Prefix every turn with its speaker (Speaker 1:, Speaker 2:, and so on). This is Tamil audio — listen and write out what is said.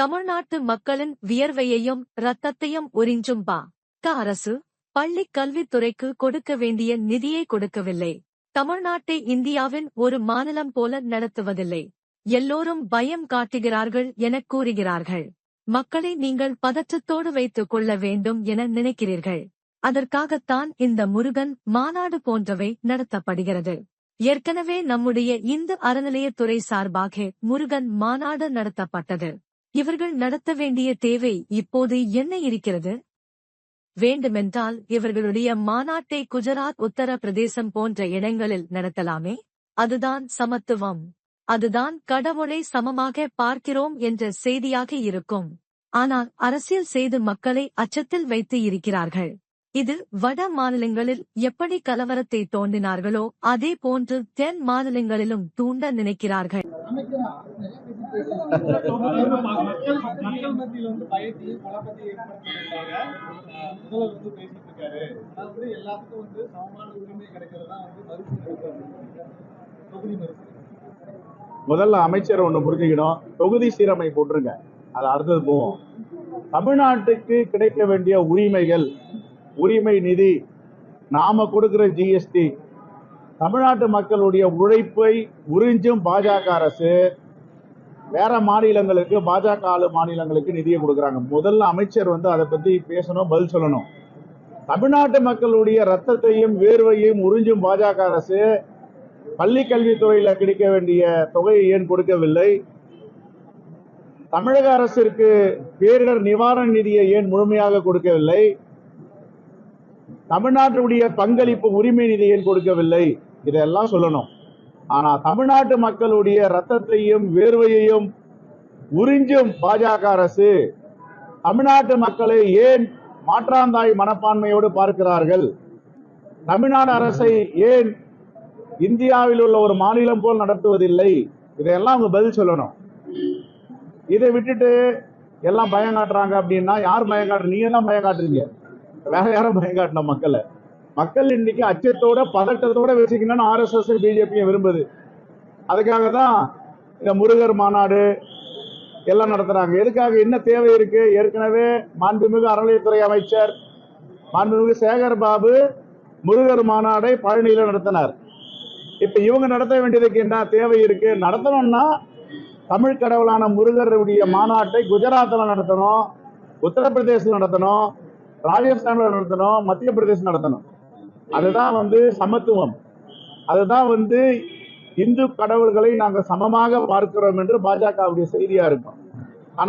Speaker 1: தமிழ்நாட்டு மக்களின் வியர்வையையும் இரத்தத்தையும் உறிஞ்சும் பா. க. அரசு பள்ளி கல்வித்துறைக்கு கொடுக்க வேண்டிய நிதியை கொடுக்கவில்லை. தமிழ்நாட்டை இந்தியாவின் ஒரு மாநிலம் போல நடத்துவதில்லை. எல்லோரும் பயம் காட்டுகிறார்கள் எனக் கூறுகிறார்கள். மக்களை நீங்கள் பதற்றத்தோடு வைத்துக் கொள்ள வேண்டும் என நினைக்கிறீர்கள். அதற்காகத்தான் இந்த முருகன் மாநாடு போன்றவை நடத்தப்படுகிறது. ஏற்கனவே நம்முடைய இந்து அறநிலையத்துறை சார்பாக முருகன் மாநாடு நடத்தப்பட்டது. இவர்கள் நடத்த வேண்டிய தேவை இப்போது என்ன இருக்கிறது? வேண்டுமென்றால் இவர்களுடைய மாநாட்டை குஜராத் உத்தரப்பிரதேசம் போன்ற இடங்களில் நடத்தலாமே? அதுதான் சமத்துவம். அதுதான் கடவுளை சமமாக பார்க்கிறோம் என்ற செய்தியாக இருக்கும். ஆனால் அரசியல் செய்து மக்களை அச்சத்தில் வைத்து இருக்கிறார்கள். இது வட மாநிலங்களில் எப்படி கலவரத்தை தோண்டினார்களோ அதே போன்று தென் மாநிலங்களிலும் தூண்ட நினைக்கிறார்கள்.
Speaker 2: முதல்ல அமைச்சர் ஒண்ணு புரிஞ்சுக்கணும். தொகுதி சீரமை போட்டுருங்க அது அடுத்தது போவோம். தமிழ்நாட்டுக்கு கிடைக்க வேண்டிய உரிமைகள் உரிமை நிதி நாம கொடுக்கிற ஜிஎஸ்டி தமிழ்நாட்டு மக்களுடைய உழைப்பை உறிஞ்சும் பாஜக அரசு வேற மாநிலங்களுக்கு பாஜக ஆளு மாநிலங்களுக்கு நிதியை கொடுக்குறாங்க. முதல்ல அமைச்சர் வந்து அதை பத்தி பேசணும் பதில் சொல்லணும். தமிழ்நாட்டு மக்களுடைய ரத்தத்தையும் வேர்வையும் உறிஞ்சும் பாஜக அரசு பள்ளி கல்வித்துறையில கிடைக்க வேண்டிய தொகையை ஏன் கொடுக்கவில்லை? தமிழக அரசிற்கு பேரிடர் நிவாரண நிதியை ஏன் முழுமையாக கொடுக்கவில்லை? தமிழ்நாட்டுடைய பங்களிப்பு உரிமை நிதி ஏன் கொடுக்கவில்லை? இதெல்லாம் சொல்லணும். ஆனால் தமிழ்நாட்டு மக்களுடைய ரத்தத்தையும் வேர்வையையும் உறிஞ்சும் பாஜக அரசு தமிழ்நாட்டு மக்களை ஏன் மாற்றாந்தாய் மனப்பான்மையோடு பார்க்கிறார்கள்? தமிழ்நாடு அரசை ஏன் இந்தியாவில் உள்ள ஒரு மாநிலம் போல் நடத்துவதில்லை? இதையெல்லாம் அவங்க பதில் சொல்லணும். இதை விட்டுட்டு எல்லாம் பயம் காட்டுறாங்க அப்படின்னா யார் பயம் காட்டுறீங்க நீங்க தான் பயம் காட்டுறீங்க. வேற யாரும் பயம் காட்டின மக்களை. மக்கள் இன்னைக்கு அச்சத்தோட பதட்டத்தோட வச்சுக்கணும்னு ஆர்எஸ்எஸ் பிஜேபியும் விரும்புது. அதுக்காக தான் இந்த முருகர் மாநாடு எல்லாம் நடத்துறாங்க. எதுக்காக என்ன தேவை இருக்கு? ஏற்கனவே மாண்புமிகு அறநிலையத்துறை அமைச்சர் மாண்புமிகு சேகர் பாபு முருகர் மாநாடை பழனியில நடத்தினார். இப்ப இவங்க நடத்த வேண்டியதுக்கு என்ன தேவை இருக்கு? நடத்தணும்னா தமிழ் கடவுளான முருகருடைய மாநாட்டை குஜராத்தில் நடத்தணும் உத்தரப்பிரதேசம் நடத்தணும் ராஜஸ்தானில் நடத்தணும் மத்திய பிரதேசம் நடத்தணும். அதுதான் வந்து சமத்துவம். அதுதான் வந்து இந்து கடவுள்களை நாங்கள் சமமாக பார்க்கிறோம் என்று பாஜகவுடைய செய்தியா இருக்கும்.